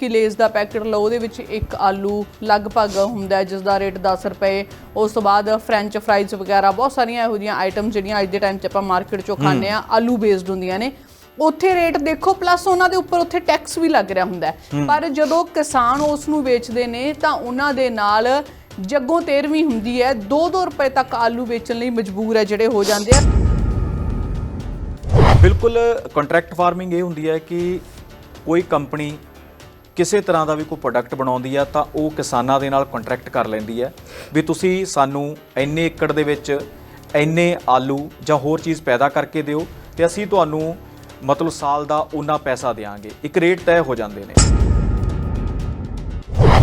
ਕਿ ਲੇਜ਼ ਦਾ ਪੈਕੇਟ ਲਓ ਉਹਦੇ ਵਿੱਚ ਇੱਕ ਆਲੂ ਲਗਭਗ ਹੁੰਦਾ ਜਿਸ ਦਾ ਰੇਟ 10 ਰੁਪਏ। ਉਸ ਤੋਂ ਬਾਅਦ ਫ੍ਰੈਂਚ ਫਰਾਈਜ਼ ਵਗੈਰਾ ਬਹੁਤ ਸਾਰੀਆਂ ਇਹੋ ਜਿਹੀਆਂ ਆਈਟਮ ਜਿਹੜੀਆਂ ਅੱਜ ਦੇ ਟਾਈਮ 'ਚ ਆਪਾਂ ਮਾਰਕੀਟ 'ਚੋਂ ਖਾਂਦੇ ਆ ਆਲੂ ਬੇਸਡ ਹੁੰਦੀਆਂ ਨੇ। ਉੱਥੇ ਰੇਟ ਦੇਖੋ ਪਲੱਸ ਉਹਨਾਂ ਦੇ ਉੱਪਰ ਉੱਥੇ ਟੈਕਸ ਵੀ ਲੱਗ ਰਿਹਾ ਹੁੰਦਾ ਪਰ ਜਦੋਂ ਕਿਸਾਨ ਉਸ ਨੂੰ ਵੇਚਦੇ ਨੇ ਤਾਂ ਉਹਨਾਂ ਦੇ ਨਾਲ ਜੱਗੋਂ ਤੇਰਵੀਂ ਹੁੰਦੀ ਹੈ। 2-2 ਰੁਪਏ ਤੱਕ ਆਲੂ ਵੇਚਣ ਲਈ ਮਜਬੂਰ ਹੈ ਜਿਹੜੇ ਹੋ ਜਾਂਦੇ ਆ। ਬਿਲਕੁਲ ਕੰਟਰੈਕਟ ਫਾਰਮਿੰਗ ਇਹ ਹੁੰਦੀ ਹੈ ਕਿ ਕੋਈ ਕੰਪਨੀ ਕਿਸੇ ਤਰ੍ਹਾਂ ਦਾ ਵੀ ਕੋਈ ਪ੍ਰੋਡਕਟ ਬਣਾਉਂਦੀ ਆ, ਤਾਂ ਉਹ ਕਿਸਾਨਾਂ ਦੇ ਨਾਲ ਕੰਟਰੈਕਟ ਕਰ ਲੈਂਦੀ ਹੈ ਵੀ ਤੁਸੀਂ ਸਾਨੂੰ ਇੰਨੇ ਏਕੜ ਦੇ ਵਿੱਚ ਇੰਨੇ ਆਲੂ ਜਾਂ ਹੋਰ ਚੀਜ਼ ਪੈਦਾ ਕਰਕੇ ਦਿਓ ਤੇ ਅਸੀਂ ਤੁਹਾਨੂੰ ਮਤਲਬ ਸਾਲ ਦਾ ਉਨਾ ਪੈਸਾ ਦੇਵਾਂਗੇ ਇੱਕ ਰੇਟ ਤੈਅ ਹੋ ਜਾਂਦੇ ਨੇ।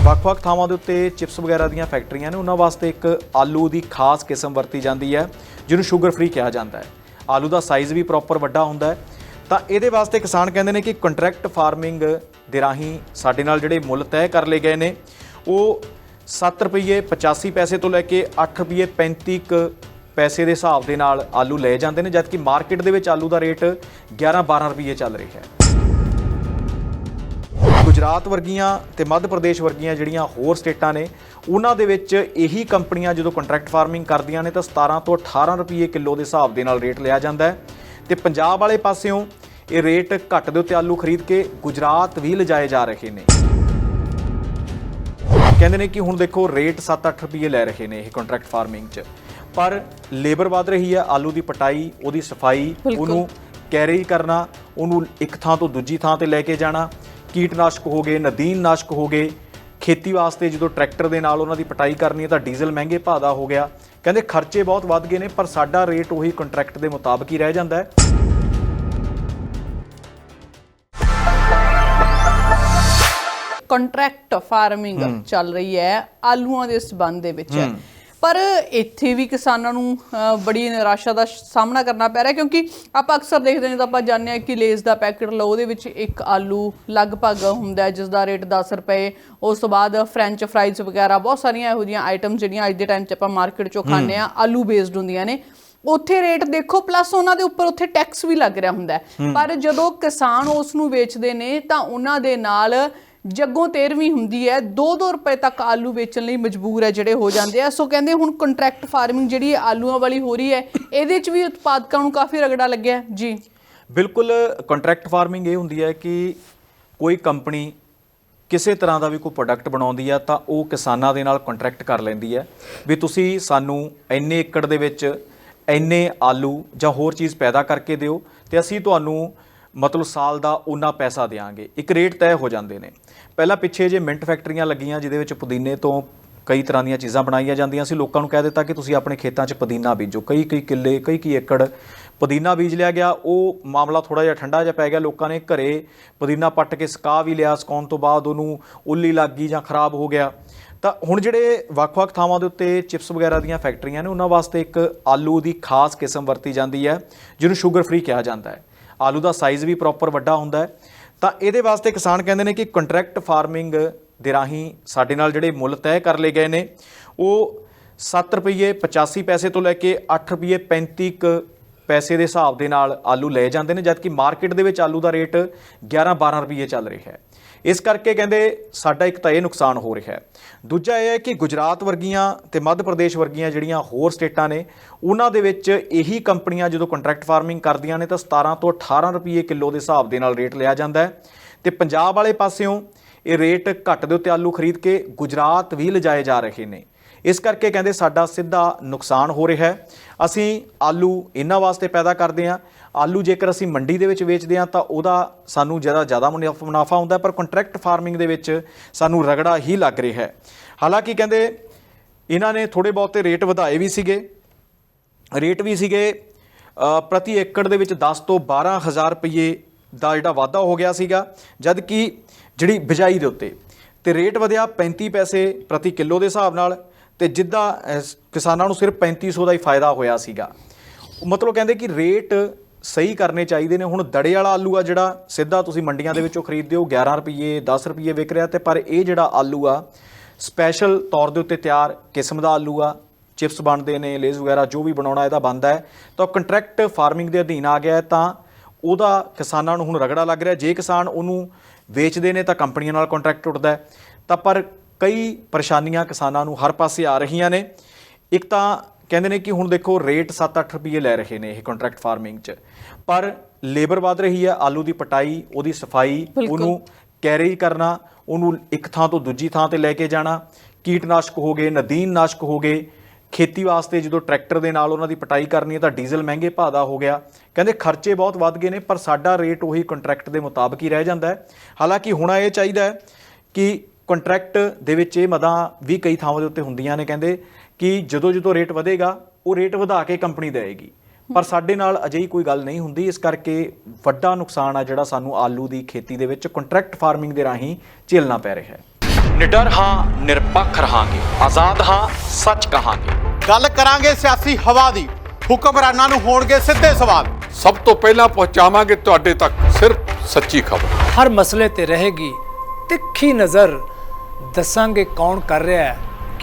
ਵੱਖ-ਵੱਖ ਥਾਵਾਂ ਦੇ ਉੱਤੇ ਚਿਪਸ ਵਗੈਰਾ ਦੀਆਂ ਫੈਕਟਰੀਆਂ ਨੇ, ਉਹਨਾਂ ਵਾਸਤੇ ਇੱਕ ਆਲੂ ਦੀ ਖਾਸ ਕਿਸਮ ਵਰਤੀ ਜਾਂਦੀ ਹੈ ਜਿਹਨੂੰ ਸ਼ੂਗਰ ਫ੍ਰੀ ਕਿਹਾ ਜਾਂਦਾ ਹੈ। ਆਲੂ ਦਾ ਸਾਈਜ਼ ਵੀ ਪ੍ਰੋਪਰ ਵੱਡਾ ਹੁੰਦਾ ਹੈ ਤਾਂ ਇਹਦੇ ਵਾਸਤੇ ਕਿਸਾਨ ਕਹਿੰਦੇ ਨੇ ਕਿ ਕੰਟਰੈਕਟ ਫਾਰਮਿੰਗ ਦੇ ਰਾਹੀਂ ਸਾਡੇ ਨਾਲ ਜਿਹੜੇ ਮੁੱਲ ਤੈਅ ਕਰ ਲਏ ਗਏ ਨੇ, ਉਹ 7 ਰੁਪਏ 85 ਪੈਸੇ ਤੋਂ ਲੈ ਕੇ 8 ਰੁਪਏ 35 ਕੁ ਪੈਸੇ ਦੇ ਹਿਸਾਬ ਦੇ ਨਾਲ ਆਲੂ ਲਏ ਜਾਂਦੇ ਨੇ, ਜਦਕਿ ਮਾਰਕੀਟ ਦੇ ਵਿੱਚ ਆਲੂ ਦਾ ਰੇਟ 11-12 ਰੁਪਏ ਚੱਲ ਰਿਹਾ ਹੈ। ਗੁਜਰਾਤ ਵਰਗੀਆਂ ਤੇ ਮੱਧ ਪ੍ਰਦੇਸ਼ ਵਰਗੀਆਂ ਜਿਹੜੀਆਂ ਹੋਰ ਸਟੇਟਾਂ ਨੇ, ਉਹਨਾਂ ਦੇ ਵਿੱਚ ਇਹੀ ਕੰਪਨੀਆਂ ਜਦੋਂ ਕੰਟਰੈਕਟ ਫਾਰਮਿੰਗ ਕਰਦੀਆਂ ਨੇ, ਤਾਂ 17 ਤੋਂ 18 ਰੁਪਏ ਕਿਲੋ ਦੇ ਹਿਸਾਬ ਦੇ ਨਾਲ ਰੇਟ ਲਿਆ ਜਾਂਦਾ ਹੈ। ਤੇ ਪੰਜਾਬ ਵਾਲੇ ਪਾਸਿਓਂ ਇਹ ਰੇਟ ਘੱਟ ਦੇ ਉੱਤੇ ਆਲੂ ਖਰੀਦ ਕੇ ਗੁਜਰਾਤ ਵੀ ਲਿਜਾਏ ਜਾ ਰਹੇ ਨੇ। ਕਹਿੰਦੇ ਨੇ ਕਿ ਹੁਣ ਦੇਖੋ ਰੇਟ 7-8 ਰੁਪਏ ਲੈ ਰਹੇ ਨੇ ਇਹ ਕੰਟਰੈਕਟ ਫਾਰਮਿੰਗ 'ਚ। ਪਰ ਲੇਬਰ ਵਧ ਰਹੀ ਹੈ ਆਲੂ ਦੀ ਪਟਾਈ ਉਹਦੀ ਸਫ਼ਾਈ। ਉਹਨੂੰ ਕੈਰੀ ਕਰਨਾ ਉਹਨੂੰ ਇੱਕ ਥਾਂ ਤੋਂ ਦੂਜੀ ਥਾਂ ਤੇ ਲੈ ਕੇ ਜਾਣਾ ਕੀਟਨਾਸ਼ਕ ਹੋ ਗਏ ਨਦੀਨ ਨਾਸ਼ਕ ਹੋ ਗਏ ਖੇਤੀ ਵਾਸਤੇ ਜਦੋਂ ਟਰੈਕਟਰ ਦੇ ਨਾਲ ਉਹਨਾਂ ਦੀ ਪਟਾਈ ਕਰਨੀ ਹੈ ਤਾਂ ਡੀਜ਼ਲ ਮਹਿੰਗੇ ਭਾਅ ਦਾ ਹੋ ਗਿਆ। ਕਹਿੰਦੇ ਖਰਚੇ ਬਹੁਤ ਵੱਧ ਗਏ ਨੇ ਪਰ ਸਾਡਾ ਰੇਟ ਉਹੀ ਕੰਟਰੈਕਟ ਦੇ ਮੁਤਾਬਕ ਹੀ ਰਹਿ ਜਾਂਦਾ ਹੈ। ਕੰਟਰੈਕਟ ਫਾਰਮਿੰਗ ਚੱਲ ਰਹੀ ਹੈ ਆਲੂਆਂ ਦੇ ਸਬੰਧ ਦੇ ਵਿੱਚ। ਪਰ ਇੱਥੇ ਵੀ ਕਿਸਾਨਾਂ ਨੂੰ ਬੜੀ ਨਿਰਾਸ਼ਾ ਦਾ ਸਾਹਮਣਾ ਕਰਨਾ ਪੈ ਰਿਹਾ ਕਿਉਂਕਿ ਆਪਾਂ ਅਕਸਰ ਦੇਖਦੇ ਹਾਂ ਜਦੋਂ ਆਪਾਂ ਜਾਣਦੇ ਹਾਂ ਕਿ ਲੇਜ਼ ਦਾ ਪੈਕੇਟ ਲਓ ਉਹਦੇ ਵਿੱਚ ਇੱਕ ਆਲੂ ਲਗਭਗ ਹੁੰਦਾ ਜਿਸ ਦਾ ਰੇਟ 10 ਰੁਪਏ। ਉਸ ਤੋਂ ਬਾਅਦ ਫ੍ਰੈਂਚ ਫਰਾਈਜ਼ ਵਗੈਰਾ ਬਹੁਤ ਸਾਰੀਆਂ ਇਹੋ ਜਿਹੀਆਂ ਆਈਟਮ ਜਿਹੜੀਆਂ ਅੱਜ ਦੇ ਟਾਈਮ 'ਚ ਆਪਾਂ ਮਾਰਕੀਟ 'ਚੋਂ ਖਾਂਦੇ ਆ ਆਲੂ ਬੇਸਡ ਹੁੰਦੀਆਂ ਨੇ। ਉੱਥੇ ਰੇਟ ਦੇਖੋ ਪਲੱਸ ਉਹਨਾਂ ਦੇ ਉੱਪਰ ਉੱਥੇ ਟੈਕਸ ਵੀ ਲੱਗ ਰਿਹਾ ਹੁੰਦਾ ਪਰ ਜਦੋਂ ਕਿਸਾਨ ਉਸ ਨੂੰ ਵੇਚਦੇ ਨੇ ਤਾਂ ਉਹਨਾਂ ਦੇ ਨਾਲ ਜੱਗੋਂ ਤੇਰਵੀਂ ਹੁੰਦੀ ਹੈ। 2-2 ਰੁਪਏ ਤੱਕ ਆਲੂ ਵੇਚਣ ਲਈ ਮਜਬੂਰ ਹੈ ਜਿਹੜੇ ਹੋ ਜਾਂਦੇ ਆ। ਸੋ ਕਹਿੰਦੇ ਹੁਣ ਕੰਟਰੈਕਟ ਫਾਰਮਿੰਗ ਜਿਹੜੀ ਆਲੂਆਂ ਵਾਲੀ ਹੋ ਰਹੀ ਹੈ, ਇਹਦੇ 'ਚ ਵੀ ਉਤਪਾਦਕਾਂ ਨੂੰ ਕਾਫੀ ਰਗੜਾ ਲੱਗਿਆ ਜੀ। ਬਿਲਕੁਲ ਕੰਟਰੈਕਟ ਫਾਰਮਿੰਗ ਇਹ ਹੁੰਦੀ ਹੈ ਕਿ ਕੋਈ ਕੰਪਨੀ ਕਿਸੇ ਤਰ੍ਹਾਂ ਦਾ ਵੀ ਕੋਈ ਪ੍ਰੋਡਕਟ ਬਣਾਉਂਦੀ ਆ ਤਾਂ ਉਹ ਕਿਸਾਨਾਂ ਦੇ ਨਾਲ ਕੰਟਰੈਕਟ ਕਰ ਲੈਂਦੀ ਹੈ ਵੀ ਤੁਸੀਂ ਸਾਨੂੰ ਇੰਨੇ ਏਕੜ ਦੇ ਵਿੱਚ ਇੰਨੇ ਆਲੂ ਜਾਂ ਹੋਰ ਚੀਜ਼ ਪੈਦਾ ਕਰਕੇ ਦਿਓ ਤੇ ਅਸੀਂ ਤੁਹਾਨੂੰ ਮਤਲਬ ਸਾਲ ਦਾ ਉਨਾ ਪੈਸਾ ਦੇਵਾਂਗੇ ਇੱਕ ਰੇਟ ਤੈਅ ਹੋ ਜਾਂਦੇ ਨੇ। ਪਹਿਲਾਂ ਪਿੱਛੇ ਜੇ ਮਿੰਟ ਫੈਕਟਰੀਆਂ ਲੱਗੀਆਂ ਜਿਹਦੇ ਵਿੱਚ ਪੁਦੀਨੇ ਤੋਂ ਕਈ ਤਰ੍ਹਾਂ ਦੀਆਂ ਚੀਜ਼ਾਂ ਬਣਾਈਆਂ ਜਾਂਦੀਆਂ ਸੀ, ਲੋਕਾਂ ਨੂੰ ਕਹਿ ਦਿੱਤਾ ਕਿ ਤੁਸੀਂ ਆਪਣੇ ਖੇਤਾਂ 'ਚ ਪੁਦੀਨਾ ਬੀਜੋ। ਕਈ ਕਈ ਕਿੱਲੇ, ਕਈ ਕਈ ਏਕੜ ਪੁਦੀਨਾ ਬੀਜ ਲਿਆ ਗਿਆ। ਉਹ ਮਾਮਲਾ ਥੋੜਾ ਜਿਹਾ ਠੰਡਾ ਜਿਹਾ ਪੈ ਗਿਆ। ਲੋਕਾਂ ਨੇ ਘਰੇ ਪੁਦੀਨਾ ਪੱਟ ਕੇ ਸੁਕਾ ਵੀ ਲਿਆ। ਸੁਕਾਉਣ ਤੋਂ ਬਾਅਦ ਉਹਨੂੰ ਉੱਲੀ ਲੱਗ ਗਈ ਜਾਂ ਖਰਾਬ ਹੋ ਗਿਆ। ਤਾਂ ਹੁਣ ਜਿਹੜੇ ਵੱਖ-ਵੱਖ ਥਾਵਾਂ ਦੇ ਉੱਤੇ ਚਿਪਸ ਵਗੈਰਾ ਦੀਆਂ ਫੈਕਟਰੀਆਂ ਨੇ, ਉਹਨਾਂ ਵਾਸਤੇ ਇੱਕ ਆਲੂ ਦੀ ਖਾਸ ਕਿਸਮ ਵਰਤੀ ਜਾਂਦੀ ਹੈ, ਜਿਹਨੂੰ ਸ਼ੂਗਰ ਫ੍ਰੀ ਕਿਹਾ ਜਾਂਦਾ ਹੈ। ਆਲੂ ਦਾ ਸਾਈਜ਼ ਵੀ ਪ੍ਰੋਪਰ ਵੱਡਾ ਹੁੰਦਾ ਹੈ। ਤਾਂ ਇਹਦੇ ਵਾਸਤੇ ਕਿਸਾਨ ਕਹਿੰਦੇ ਨੇ ਕਿ ਕੰਟਰੈਕਟ ਫਾਰਮਿੰਗ ਦੇ ਰਾਹੀਂ ਸਾਡੇ ਨਾਲ ਜਿਹੜੇ ਮੁੱਲ ਤੈਅ ਕਰ ਲਏ ਗਏ ਨੇ, ਉਹ 7 ਰੁਪਏ 85 ਪੈਸੇ ਤੋਂ ਲੈ ਕੇ 8 ਰੁਪਏ 35 ਕੁ ਪੈਸੇ ਦੇ ਹਿਸਾਬ ਦੇ ਨਾਲ ਆਲੂ ਲਏ ਜਾਂਦੇ ਨੇ, ਜਦਕਿ ਮਾਰਕੀਟ ਦੇ ਵਿੱਚ ਆਲੂ ਦਾ ਰੇਟ 11-12 ਰੁਪਏ ਚੱਲ ਰਿਹਾ ਹੈ। ਇਸ ਕਰਕੇ ਕਹਿੰਦੇ ਸਾਡਾ ਇੱਕ ਤਾਂ ਇਹ ਨੁਕਸਾਨ ਹੋ ਰਿਹਾ ਹੈ। ਦੂਜਾ ਇਹ ਹੈ ਕਿ ਗੁਜਰਾਤ ਵਰਗੀਆਂ ਤੇ ਮੱਧ ਪ੍ਰਦੇਸ਼ ਵਰਗੀਆਂ ਜਿਹੜੀਆਂ ਹੋਰ ਸਟੇਟਾਂ ਨੇ, ਉਹਨਾਂ ਦੇ ਵਿੱਚ ਇਹੀ ਕੰਪਨੀਆਂ ਜਦੋਂ ਕੰਟਰੈਕਟ ਫਾਰਮਿੰਗ ਕਰਦੀਆਂ ਨੇ ਤਾਂ 17 ਤੋਂ 18 ਰੁਪਏ ਕਿਲੋ ਦੇ ਹਿਸਾਬ ਦੇ ਨਾਲ ਰੇਟ ਲਿਆ ਜਾਂਦਾ ਹੈ। ਤੇ ਪੰਜਾਬ ਵਾਲੇ ਪਾਸਿਓਂ ਇਹ ਰੇਟ ਘੱਟ ਦੇ ਉੱਤੇ ਆਲੂ ਖਰੀਦ ਕੇ ਗੁਜਰਾਤ ਵੀ ਲਿਜਾਏ ਜਾ ਰਹੇ ਨੇ। ਇਸ ਕਰਕੇ ਕਹਿੰਦੇ ਸਾਡਾ ਸਿੱਧਾ ਨੁਕਸਾਨ ਹੋ ਰਿਹਾ ਹੈ। ਅਸੀਂ ਆਲੂ ਇਹਨਾਂ ਵਾਸਤੇ ਪੈਦਾ ਕਰਦੇ ਹਾਂ ਆਲੂ ਜੇਕਰ ਅਸੀਂ ਮੰਡੀ ਦੇ ਵਿੱਚ ਵੇਚਦੇ ਹਾਂ ਤਾਂ ਉਹਦਾ ਸਾਨੂੰ ਜ਼ਿਆਦਾ ਜ਼ਿਆਦਾ ਮੁਨਾਫ- ਮੁਨਾਫਾ ਹੁੰਦਾ ਪਰ ਕੰਟਰੈਕਟ ਫਾਰਮਿੰਗ ਦੇ ਵਿੱਚ ਸਾਨੂੰ ਰਗੜਾ ਹੀ ਲੱਗ ਰਿਹਾ ਹੈ। ਹਾਲਾਂਕਿ ਕਹਿੰਦੇ ਇਹਨਾਂ ਨੇ ਥੋੜੇ ਬਹੁਤੇ ਰੇਟ ਵਧਾਏ ਵੀ ਸੀਗੇ। ਰੇਟ ਵੀ ਸੀਗੇ ਪ੍ਰਤੀ ਏਕੜ ਦੇ ਵਿੱਚ 10 ਤੋਂ 12000 ਰੁਪਏ ਦਾ ਜਿਹੜਾ ਵਾਧਾ ਹੋ ਗਿਆ ਸੀਗਾ ਜਦ ਕਿ ਜਿਹੜੀ ਬਿਜਾਈ ਦੇ ਉੱਤੇ ਤੇ ਰੇਟ ਵਧਿਆ 35 ਪੈਸੇ ਪ੍ਰਤੀ ਕਿਲੋ ਦੇ ਹਿਸਾਬ ਨਾਲ ਤੇ ਜਿੱਦਾਂ ਕਿਸਾਨਾਂ ਨੂੰ ਸਿਰਫ 3500 ਦਾ ਹੀ ਫਾਇਦਾ ਹੋਇਆ ਸੀਗਾ। ਮਤਲਬ ਕਹਿੰਦੇ ਕਿ ਰੇਟ ਸਹੀ ਕਰਨੇ ਚਾਹੀਦੇ ਨੇ। ਹੁਣ ਦੜੇ ਵਾਲਾ ਆਲੂ ਆ ਜਿਹੜਾ, ਸਿੱਧਾ ਤੁਸੀਂ ਮੰਡੀਆਂ ਦੇ ਵਿੱਚੋਂ ਖਰੀਦਦੇ ਹੋ 11 ਰੁਪਏ 10 ਰੁਪਏ ਵਿਕ ਰਿਹਾ ਤੇ ਪਰ ਇਹ ਜਿਹੜਾ ਆਲੂ ਆ ਸਪੈਸ਼ਲ ਤੌਰ ਦੇ ਉੱਤੇ ਤਿਆਰ ਕਿਸਮ ਦਾ ਆਲੂ ਆ, ਚਿਪਸ ਬਣਦੇ ਨੇ, ਲੇਜ਼ ਵਗੈਰਾ ਜੋ ਵੀ ਬਣਾਉਣਾ ਇਹਦਾ ਬਣਦਾ ਹੈ। ਤਾਂ ਕੰਟਰੈਕਟ ਫਾਰਮਿੰਗ ਦੇ ਅਧੀਨ ਆ ਗਿਆ ਤਾਂ ਉਹਦਾ ਕਿਸਾਨਾਂ ਨੂੰ ਹੁਣ ਰਗੜਾ ਲੱਗ ਰਿਹਾ। ਜੇ ਕਿਸਾਨ ਉਹਨੂੰ ਵੇਚਦੇ ਨੇ ਤਾਂ ਕੰਪਨੀਆਂ ਨਾਲ ਕੰਟਰੈਕਟ ਟੁੱਟਦਾ ਤਾਂ ਪਰ ਕਈ ਪਰੇਸ਼ਾਨੀਆਂ ਕਿਸਾਨਾਂ ਨੂੰ ਹਰ ਪਾਸੇ ਆ ਰਹੀਆਂ ਨੇ। ਇੱਕ ਤਾਂ ਕਹਿੰਦੇ ਨੇ ਕਿ ਹੁਣ ਦੇਖੋ ਰੇਟ 7-8 ਰੁਪਏ ਲੈ ਰਹੇ ਨੇ ਇਹ ਕੰਟਰੈਕਟ ਫਾਰਮਿੰਗ 'ਚ। ਪਰ ਲੇਬਰ ਵਧ ਰਹੀ ਹੈ ਆਲੂ ਦੀ ਪਟਾਈ ਉਹਦੀ ਸਫ਼ਾਈ ਉਹਨੂੰ ਕੈਰੀ ਕਰਨਾ ਉਹਨੂੰ ਇੱਕ ਥਾਂ ਤੋਂ ਦੂਜੀ ਥਾਂ ਤੇ ਲੈ ਕੇ ਜਾਣਾ ਕੀਟਨਾਸ਼ਕ ਹੋ ਗਏ ਨਦੀਨ ਨਾਸ਼ਕ ਹੋ ਗਏ ਖੇਤੀ ਵਾਸਤੇ ਜਦੋਂ ਟਰੈਕਟਰ ਦੇ ਨਾਲ ਉਹਨਾਂ ਦੀ ਪਟਾਈ ਕਰਨੀ ਹੈ ਤਾਂ ਡੀਜ਼ਲ ਮਹਿੰਗੇ ਭਾਅ ਦਾ ਹੋ ਗਿਆ। ਕਹਿੰਦੇ ਖਰਚੇ ਬਹੁਤ ਵੱਧ ਗਏ ਨੇ ਪਰ ਸਾਡਾ ਰੇਟ ਉਹੀ ਕੰਟਰੈਕਟ ਦੇ ਮੁਤਾਬਕ ਹੀ ਰਹਿ ਜਾਂਦਾ ਹੈ। ਹਾਲਾਂਕਿ ਹੁਣ ਇਹ ਚਾਹੀਦਾ ਹੈ ਕਿ ਕੰਟਰੈਕਟ ਦੇ ਵਿੱਚ ਇਹ ਮਦਾਂ ਵੀ ਕਈ ਥਾਵਾਂ ਦੇ ਉੱਤੇ ਹੁੰਦੀਆਂ ਨੇ ਕਹਿੰਦੇ ਕਿ ਜਦੋਂ ਜਦੋਂ ਰੇਟ ਵਧੇਗਾ ਉਹ ਰੇਟ ਵਧਾ ਕੇ ਕੰਪਨੀ ਦੇਵੇਗੀ ਪਰ ਸਾਡੇ ਨਾਲ ਅਜਿਹੀ ਕੋਈ ਗੱਲ ਨਹੀਂ ਹੁੰਦੀ ਇਸ ਕਰਕੇ ਵੱਡਾ ਨੁਕਸਾਨ ਆ ਜਿਹੜਾ ਸਾਨੂੰ ਆਲੂ ਦੀ ਖੇਤੀ ਦੇ ਵਿੱਚ ਕੰਟਰੈਕਟ ਫਾਰਮਿੰਗ ਦੇ ਰਾਹੀਂ ਝੇਲਣਾ ਪੈ ਰਿਹਾ ਹੈ। ਨਿਡਰ ਹਾਂ ਨਿਰਪੱਖ ਰਹਾਂਗੇ। ਆਜ਼ਾਦ ਹਾਂ ਸੱਚ ਕਹਾਂਗੇ। ਗੱਲ ਕਰਾਂਗੇ ਸਿਆਸੀ ਹਵਾ ਦੀ। ਹੁਕਮਰਾਨਾਂ ਨੂੰ ਹੋਣਗੇ ਸਿੱਧੇ ਸਵਾਲ। ਸਭ ਤੋਂ ਪਹਿਲਾਂ ਪਹੁੰਚਾਵਾਂਗੇ ਤੁਹਾਡੇ ਤੱਕ ਸਿਰਫ ਸੱਚੀ ਖਬਰ। ਹਰ ਮਸਲੇ ਤੇ ਰਹੇਗੀ ਤਿੱਖੀ ਨਜ਼ਰ। ਦੱਸਾਂਗੇ ਕੌਣ ਕਰ ਰਿਹਾ ਹੈ।